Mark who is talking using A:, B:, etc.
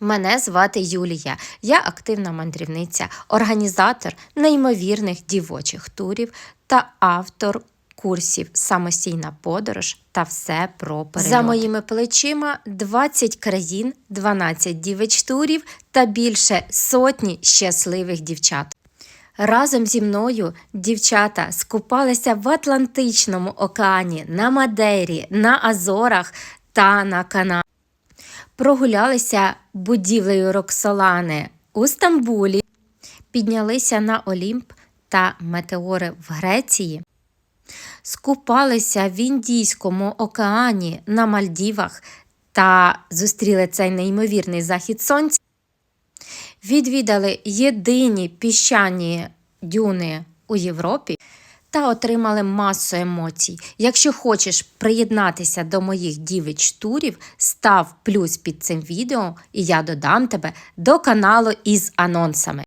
A: Мене звати Юлія. Я активна мандрівниця, організатор неймовірних дівочих турів та автор курсів Самостійна подорож та все про перельот. За моїми плечима 20 країн, 12 дівич турів та більше сотні щасливих дівчат. Разом зі мною дівчата скупалися в Атлантичному океані, на Мадейрі, на Азорах та на Канарі. Прогулялися будівлею Роксолани у Стамбулі, піднялися на Олімп та метеори в Греції, скупалися в Індійському океані на Мальдівах та зустріли цей неймовірний захід сонця. Відвідали єдині піщані дюни у Європі та отримали масу емоцій. Якщо хочеш приєднатися до моїх дівич турів, став плюс під цим відео, і я додам тебе до каналу із анонсами.